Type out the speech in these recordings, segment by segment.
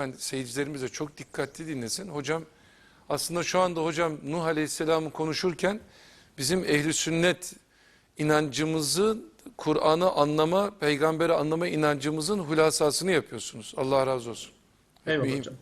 Ben seyircilerimiz de çok dikkatli dinlesin. Hocam aslında şu anda hocam Nuh Aleyhisselam'ı konuşurken bizim ehli sünnet inancımızı Kur'an'ı anlama, peygamberi anlama inancımızın hulasasını yapıyorsunuz. Allah razı olsun. Eyvallah Mühim. hocam.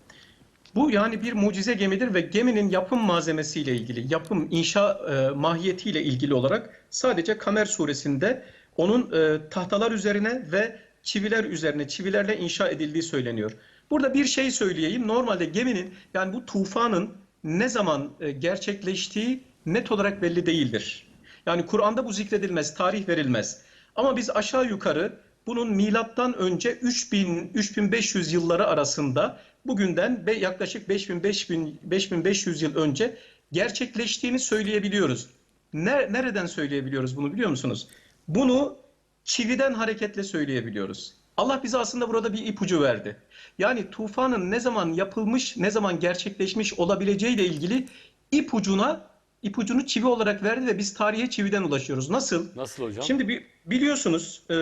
Bu yani bir mucize gemidir ve geminin yapım malzemesiyle ilgili, yapım, inşa e, mahiyetiyle ilgili olarak sadece Kamer suresinde onun e, tahtalar üzerine ve çiviler üzerine, çivilerle inşa edildiği söyleniyor. Burada bir şey söyleyeyim. Normalde geminin yani bu tufanın ne zaman e, gerçekleştiği net olarak belli değildir. Yani Kur'an'da bu zikredilmez, tarih verilmez. Ama biz aşağı yukarı bunun milattan önce 3000 3500 yılları arasında bugünden yaklaşık 5000 5000 5500 yıl önce gerçekleştiğini söyleyebiliyoruz. Ne- nereden söyleyebiliyoruz bunu biliyor musunuz? Bunu çividen hareketle söyleyebiliyoruz. Allah bize aslında burada bir ipucu verdi. Yani tufanın ne zaman yapılmış, ne zaman gerçekleşmiş olabileceğiyle ilgili ipucuna ipucunu çivi olarak verdi ve biz tarihe çividen ulaşıyoruz. Nasıl? Nasıl hocam? Şimdi bi- biliyorsunuz e,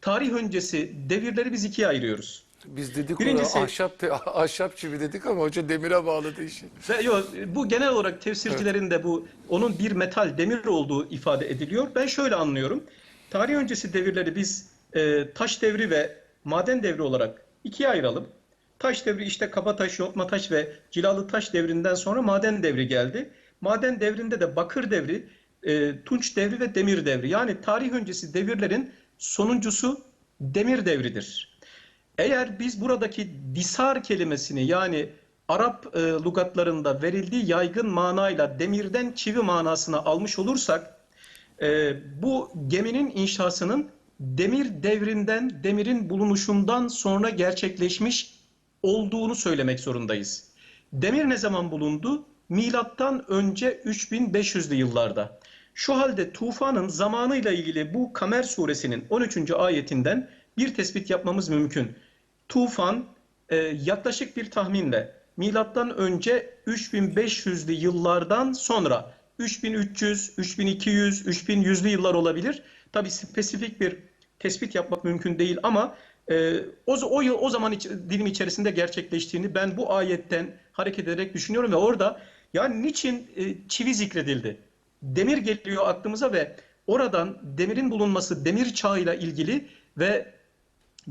tarih öncesi devirleri biz ikiye ayırıyoruz. Biz dedik Birincisi- ona ahşap, ahşap çivi dedik ama hoca demire bağladı işi. Ve yo, bu genel olarak tefsircilerin de bu onun bir metal demir olduğu ifade ediliyor. Ben şöyle anlıyorum. Tarih öncesi devirleri biz e, taş devri ve maden devri olarak ikiye ayıralım. Taş devri işte kabataş, yontma taş ve cilalı taş devrinden sonra maden devri geldi. Maden devrinde de bakır devri, e, tunç devri ve demir devri. Yani tarih öncesi devirlerin sonuncusu demir devridir. Eğer biz buradaki disar kelimesini yani Arap e, lügatlarında verildiği yaygın manayla demirden çivi manasına almış olursak e, bu geminin inşasının demir devrinden, demirin bulunuşundan sonra gerçekleşmiş olduğunu söylemek zorundayız. Demir ne zaman bulundu? Milattan önce 3500'lü yıllarda. Şu halde tufanın zamanıyla ilgili bu Kamer suresinin 13. ayetinden bir tespit yapmamız mümkün. Tufan e, yaklaşık bir tahminle milattan önce 3500'lü yıllardan sonra 3300, 3200, 3100'lü yıllar olabilir. Tabii spesifik bir tespit yapmak mümkün değil ama e, o, o yıl o zaman iç, dilim içerisinde gerçekleştiğini ben bu ayetten hareket ederek düşünüyorum ve orada yani niçin e, çivi zikredildi? Demir geliyor aklımıza ve oradan demirin bulunması demir çağıyla ilgili ve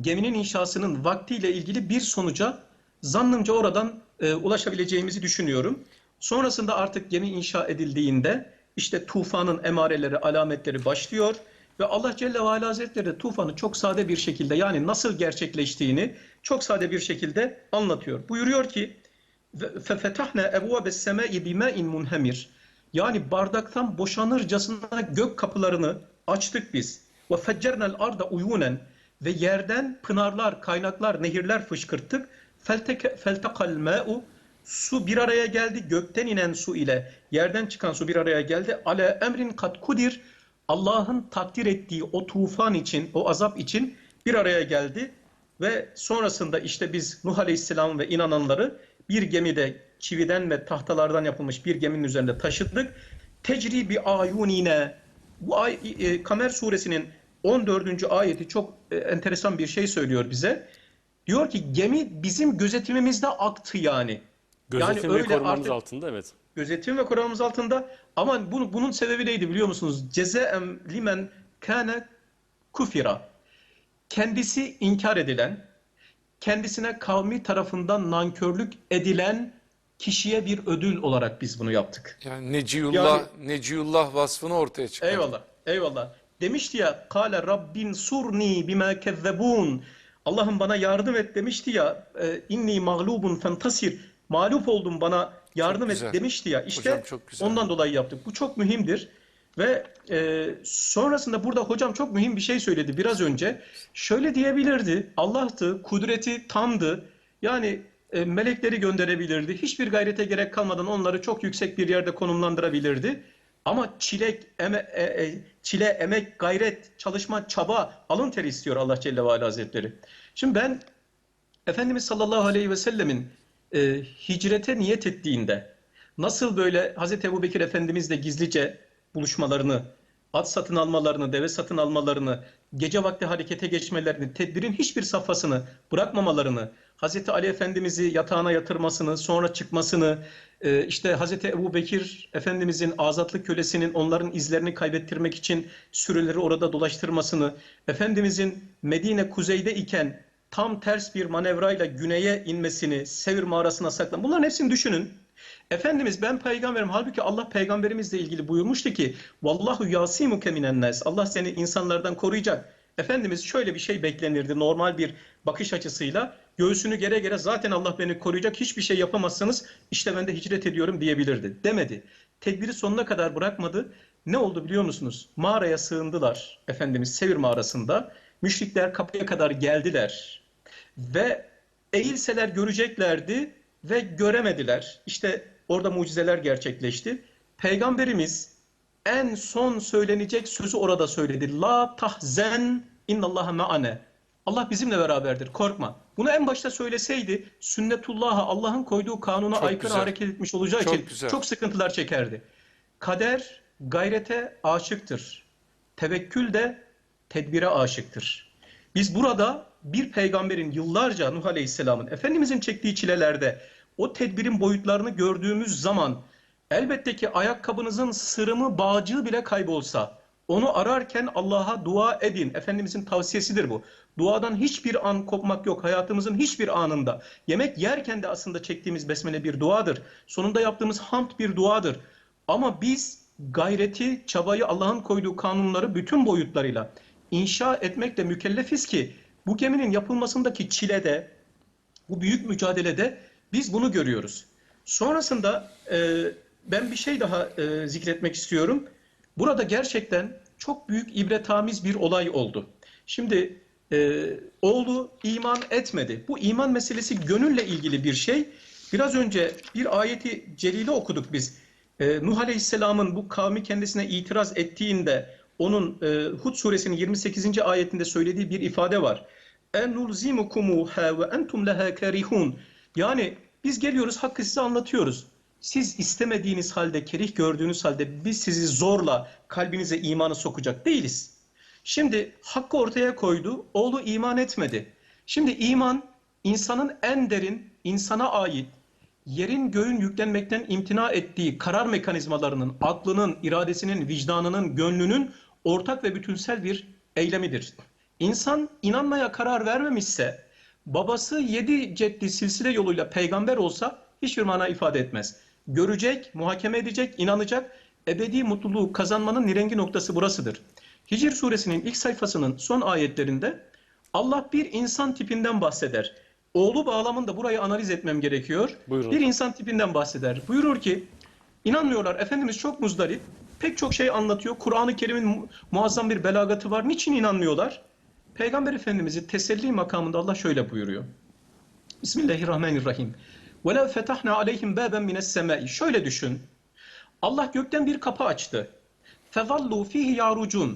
geminin inşasının vaktiyle ilgili bir sonuca zannımca oradan e, ulaşabileceğimizi düşünüyorum. Sonrasında artık gemi inşa edildiğinde işte tufanın emareleri, alametleri başlıyor ve Allah Celle ve Ala Hazretleri de tufanı çok sade bir şekilde yani nasıl gerçekleştiğini çok sade bir şekilde anlatıyor. Buyuruyor ki فَفَتَحْنَا اَبْوَابَ السَّمَاءِ بِمَاءٍ مُنْهَمِرٍ Yani bardaktan boşanırcasına gök kapılarını açtık biz. وَفَجَّرْنَا الْاَرْضَ uyunen Ve yerden pınarlar, kaynaklar, nehirler fışkırttık. فَالْتَقَ الْمَاءُ Su bir araya geldi. Gökten inen su ile yerden çıkan su bir araya geldi. Ale emrin kat kudir. Allah'ın takdir ettiği o tufan için, o azap için bir araya geldi. Ve sonrasında işte biz Nuh Aleyhisselam ve inananları bir gemide çividen ve tahtalardan yapılmış bir geminin üzerinde taşıdık. Tecri bi ayunine. Bu ay, e, Kamer suresinin 14. ayeti çok e, enteresan bir şey söylüyor bize. Diyor ki gemi bizim gözetimimizde aktı yani. Gözetim yani ve öyle korumamız artık- altında evet. Gözetim ve korumamız altında ama bunu, bunun sebebi neydi biliyor musunuz? Cezaem limen kâne kufira. Kendisi inkar edilen, kendisine kavmi tarafından nankörlük edilen kişiye bir ödül olarak biz bunu yaptık. Yani Neciyullah, Yani- Neciyullah vasfını ortaya çıkardı. Eyvallah, eyvallah. Demişti ya, kâle rabbin surni bima kezzebun. Allah'ım bana yardım et demişti ya, e, inni mağlubun fentasir. Mağlup oldum bana yardım Çok et güzel. demişti ya. İşte Hocam çok güzel. ondan dolayı yaptık. Bu çok mühimdir. Ve e, sonrasında burada hocam çok mühim bir şey söyledi biraz önce. Şöyle diyebilirdi. Allah'tı, kudreti tamdı. Yani e, melekleri gönderebilirdi. Hiçbir gayrete gerek kalmadan onları çok yüksek bir yerde konumlandırabilirdi. Ama çilek, eme, e, e, çile, emek, gayret, çalışma, çaba, alın teri istiyor Allah Celle ve Ala Hazretleri. Şimdi ben Efendimiz sallallahu aleyhi ve sellemin e, hicrete niyet ettiğinde nasıl böyle Hazreti Ebubekir Efendimizle gizlice buluşmalarını, at satın almalarını, deve satın almalarını, gece vakti harekete geçmelerini, tedbirin hiçbir safhasını bırakmamalarını, Hazreti Ali Efendimiz'i yatağına yatırmasını, sonra çıkmasını, e, işte Hazreti Ebu Bekir Efendimiz'in azatlık kölesinin onların izlerini kaybettirmek için sürüleri orada dolaştırmasını, Efendimiz'in Medine kuzeyde iken tam ters bir manevrayla güneye inmesini, Sevir mağarasına saklan. Bunların hepsini düşünün. Efendimiz ben peygamberim. Halbuki Allah peygamberimizle ilgili buyurmuştu ki Vallahu yasimuke minen nas. Allah seni insanlardan koruyacak. Efendimiz şöyle bir şey beklenirdi normal bir bakış açısıyla. Göğsünü gere gere zaten Allah beni koruyacak. Hiçbir şey yapamazsanız işte ben de hicret ediyorum diyebilirdi. Demedi. Tedbiri sonuna kadar bırakmadı. Ne oldu biliyor musunuz? Mağaraya sığındılar. Efendimiz Sevir mağarasında. Müşrikler kapıya kadar geldiler. Ve eğilseler göreceklerdi ve göremediler. İşte orada mucizeler gerçekleşti. Peygamberimiz en son söylenecek sözü orada söyledi. La tahzen innallaha ma'ane. Allah bizimle beraberdir. Korkma. Bunu en başta söyleseydi sünnetullah'a Allah'ın koyduğu kanuna Çok aykırı güzel. hareket etmiş olacağı Çok için güzel. çok sıkıntılar çekerdi. Kader gayrete aşıktır. Tevekkül de tedbire aşıktır. Biz burada bir peygamberin yıllarca Nuh Aleyhisselam'ın Efendimizin çektiği çilelerde o tedbirin boyutlarını gördüğümüz zaman elbette ki ayakkabınızın sırımı bağcığı bile kaybolsa onu ararken Allah'a dua edin. Efendimizin tavsiyesidir bu. Duadan hiçbir an kopmak yok. Hayatımızın hiçbir anında. Yemek yerken de aslında çektiğimiz besmele bir duadır. Sonunda yaptığımız hamd bir duadır. Ama biz gayreti, çabayı Allah'ın koyduğu kanunları bütün boyutlarıyla inşa etmekle mükellefiz ki bu geminin yapılmasındaki çilede, bu büyük mücadelede biz bunu görüyoruz. Sonrasında e, ben bir şey daha e, zikretmek istiyorum. Burada gerçekten çok büyük ibretamiz bir olay oldu. Şimdi e, oğlu iman etmedi. Bu iman meselesi gönülle ilgili bir şey. Biraz önce bir ayeti celile okuduk biz. E, Nuh Aleyhisselam'ın bu kavmi kendisine itiraz ettiğinde onun e, Hud suresinin 28. ayetinde söylediği bir ifade var. Ve entum leha kerihun. Yani biz geliyoruz hakkı size anlatıyoruz. Siz istemediğiniz halde, kerih gördüğünüz halde biz sizi zorla kalbinize imanı sokacak değiliz. Şimdi hakkı ortaya koydu, oğlu iman etmedi. Şimdi iman insanın en derin, insana ait, yerin göğün yüklenmekten imtina ettiği karar mekanizmalarının, aklının, iradesinin, vicdanının, gönlünün ortak ve bütünsel bir eylemidir. İnsan inanmaya karar vermemişse, babası yedi ceddi silsile yoluyla peygamber olsa hiçbir mana ifade etmez. Görecek, muhakeme edecek, inanacak, ebedi mutluluğu kazanmanın nirengi noktası burasıdır. Hicr suresinin ilk sayfasının son ayetlerinde Allah bir insan tipinden bahseder. Oğlu bağlamında burayı analiz etmem gerekiyor. Buyurun. Bir insan tipinden bahseder. Buyurur ki inanmıyorlar. Efendimiz çok muzdarip Pek çok şey anlatıyor. Kur'an-ı Kerim'in mu- muazzam bir belagatı var. Niçin inanmıyorlar? Peygamber Efendimiz'i teselli makamında Allah şöyle buyuruyor. Bismillahirrahmanirrahim. وَلَوْ فَتَحْنَا عَلَيْهِمْ بَابًا مِنَ السَّمَاءِ Şöyle düşün. Allah gökten bir kapı açtı. فَظَلُّوا ف۪يهِ يَعْرُجُونَ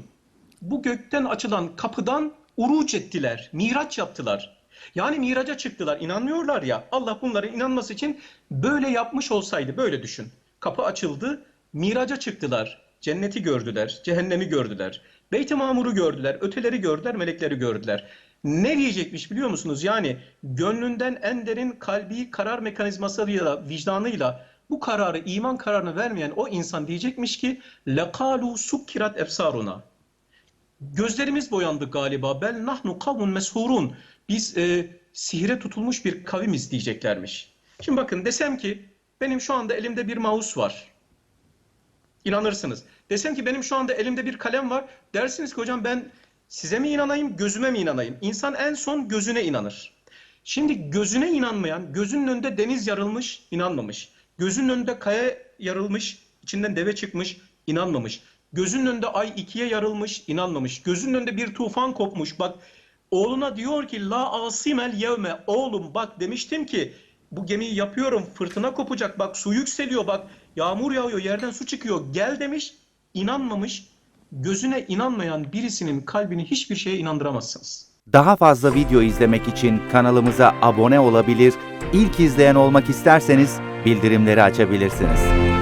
Bu gökten açılan kapıdan uruç ettiler, miraç yaptılar. Yani miraca çıktılar, inanmıyorlar ya. Allah bunların inanması için böyle yapmış olsaydı, böyle düşün. Kapı açıldı, miraca çıktılar. Cenneti gördüler, cehennemi gördüler. Beyt-i Mamur'u gördüler, öteleri gördüler, melekleri gördüler. Ne diyecekmiş biliyor musunuz? Yani gönlünden en derin kalbi karar mekanizmasıyla, vicdanıyla bu kararı, iman kararını vermeyen o insan diyecekmiş ki لَقَالُوا sukkirat efsaruna. Gözlerimiz boyandı galiba. Bel nahnu kavmun meshurun. Biz e, sihire tutulmuş bir kavimiz diyeceklermiş. Şimdi bakın desem ki benim şu anda elimde bir mouse var. İnanırsınız. Desem ki benim şu anda elimde bir kalem var. Dersiniz ki hocam ben size mi inanayım, gözüme mi inanayım? İnsan en son gözüne inanır. Şimdi gözüne inanmayan, gözünün önünde deniz yarılmış, inanmamış. Gözünün önünde kaya yarılmış, içinden deve çıkmış, inanmamış. Gözünün önünde ay ikiye yarılmış, inanmamış. Gözünün önünde bir tufan kopmuş. Bak oğluna diyor ki la asimel yevme. Oğlum bak demiştim ki bu gemiyi yapıyorum fırtına kopacak bak su yükseliyor bak yağmur yağıyor yerden su çıkıyor gel demiş inanmamış gözüne inanmayan birisinin kalbini hiçbir şeye inandıramazsınız. Daha fazla video izlemek için kanalımıza abone olabilir, ilk izleyen olmak isterseniz bildirimleri açabilirsiniz.